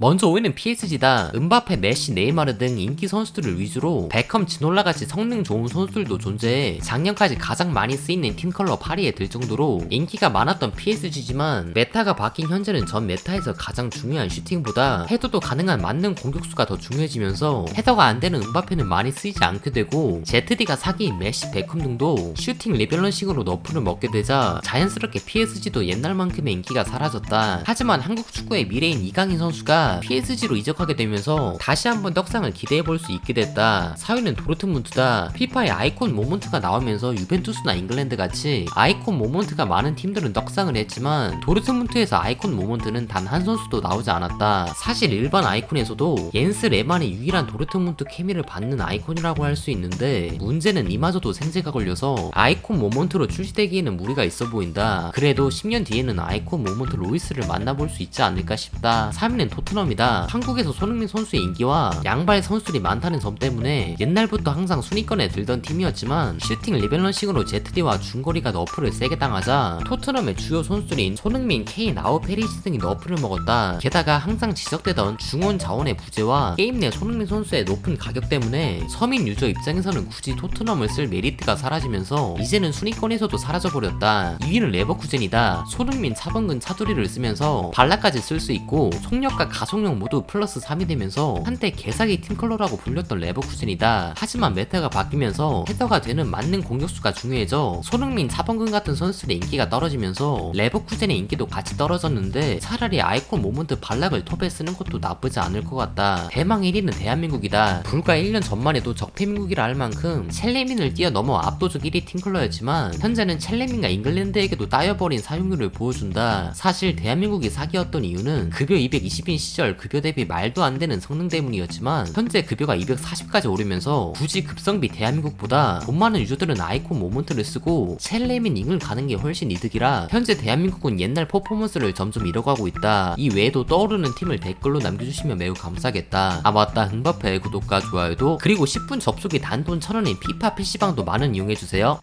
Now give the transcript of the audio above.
먼저 5위는 PSG다. 은바페, 메시, 네이마르 등 인기 선수들을 위주로 베컴, 지놀라 같이 성능 좋은 선수들도 존재해 작년까지 가장 많이 쓰이는 팀 컬러 파리에 들 정도로 인기가 많았던 PSG지만 메타가 바뀐 현재는 전 메타에서 가장 중요한 슈팅보다 헤더도 가능한 맞는 공격수가 더 중요해지면서 헤더가 안 되는 은바페는 많이 쓰이지 않게 되고 ZD가 사기인 메시, 베컴 등도 슈팅 리밸런싱으로 너프를 먹게 되자 자연스럽게 PSG도 옛날만큼의 인기가 사라졌다. 하지만 한국 축구의 미래인 이강인 선수가 PSG로 이적하게 되면서 다시 한번 떡상을 기대해 볼 수 있게 됐다. 4위는 도르트문트다. 피파의 아이콘 모먼트가 나오면서 유벤투스나 잉글랜드 같이 아이콘 모먼트가 많은 팀들은 떡상을 했지만 도르트문트에서 아이콘 모먼트는 단 한 선수도 나오지 않았다. 사실 일반 아이콘에서도 옌스 레만이 유일한 도르트문트 케미를 받는 아이콘이라고 할 수 있는데 문제는 이마저도 생제가 걸려서 아이콘 모먼트로 출시되기에는 무리가 있어 보인다. 그래도 10년 뒤에는 아이콘 모먼트 로이스를 만나볼 수 있지 않을까 싶다. 3위는 토트넘 이다. 한국에서 손흥민 선수의 인기와 양발 선수들이 많다는 점 때문에 옛날부터 항상 순위권에 들던 팀이었지만 슈팅 리밸런싱으로 ZD와 중거리가 너프를 세게 당하자 토트넘의 주요 선수들인 손흥민, 케인, 아우 페리시 등이 너프를 먹었다. 게다가 항상 지적되던 중원 자원의 부재와 게임 내 손흥민 선수의 높은 가격 때문에 서민 유저 입장에서는 굳이 토트넘을 쓸 메리트가 사라지면서 이제는 순위권에서도 사라져버렸다. 2위는 레버쿠젠이다. 손흥민, 차범근, 차두리를 쓰면서 발라까지 쓸 수 있고 속력과 가속 력 모두 플러스 3이 되면서 한때 개사기 팀컬러라고 불렸던 레버쿠젠이다. 하지만 메타가 바뀌면서 헤더가 되는 맞는 공격수가 중요해져 손흥민, 차범근 같은 선수들의 인기가 떨어지면서 레버쿠젠의 인기도 같이 떨어졌는데 차라리 아이콘 모먼트 발락을 톱에 쓰는 것도 나쁘지 않을 것 같다. 대망 1위는 대한민국이다. 불과 1년 전만 해도 적폐민국이라 할 만큼 첼레민을 뛰어넘어 압도적 1위 팀컬러였지만 현재는 첼레민과 잉글랜드에게도 따여버린 사용률을 보여준다. 사실 대한민국이 사기였던 이유는 급여 220인 시절 급여 대비 말도 안 되는 성능 때문이었지만 현재 급여가 240까지 오르면서 굳이 급성비 대한민국보다 돈 많은 유저들은 아이콘 모먼트를 쓰고 첼레민 잉을 가는 게 훨씬 이득이라 현재 대한민국은 옛날 퍼포먼스를 점점 잃어가고 있다. 이 외에도 떠오르는 팀을 댓글로 남겨주시면 매우 감사하겠다. 아 맞다 흥바페 구독과 좋아요도 그리고 10분 접속이 단돈 1000원인 피파 PC방도 많은 이용해주세요.